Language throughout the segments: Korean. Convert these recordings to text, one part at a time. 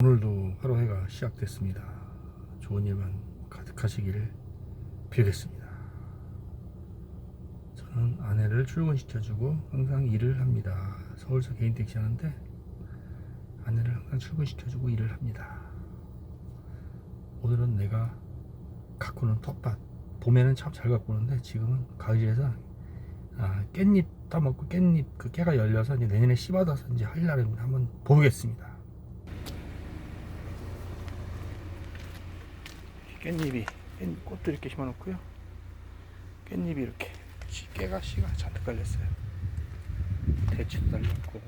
오늘도 하루 해가 시작됐습니다. 좋은 일만 가득하시기를 빌겠습니다. 저는 아내를 출근시켜주고 항상 일을 합니다. 서울서 개인 택시 하는데 아내를 항상 출근시켜주고 일을 합니다. 오늘은 내가 가꾸는 텃밭 봄에는 참 잘 가꾸는데 지금은 가을이라서 아, 깻잎 따먹고 깻잎 그 깨가 열려서 이제 내년에 씨 받아서 이제 할 날은 한번 보겠습니다. 깻잎이 깻 꽃도 이렇게 심어놓고요. 깻잎이 이렇게 씨- 깨가 씨가 잔뜩 깔렸어요. 대추도 달렸고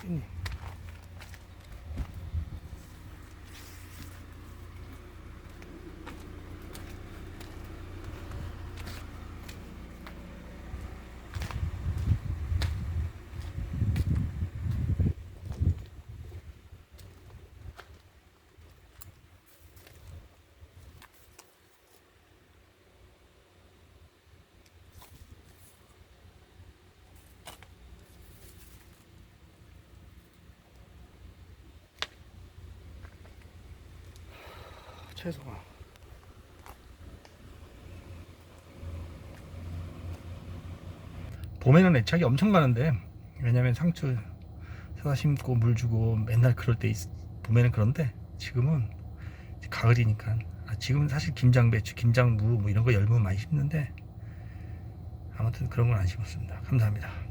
깻잎. 채소가 봄에는 애착이 엄청 가는데 왜냐면 상추 사다 심고 물 주고 맨날 그럴 때 있, 봄에는 그런데 지금은 가을이니까 아, 지금은 사실 김장배추, 김장무 뭐 이런 거 열무 많이 심는데 아무튼 그런 건 안 심었습니다. 감사합니다.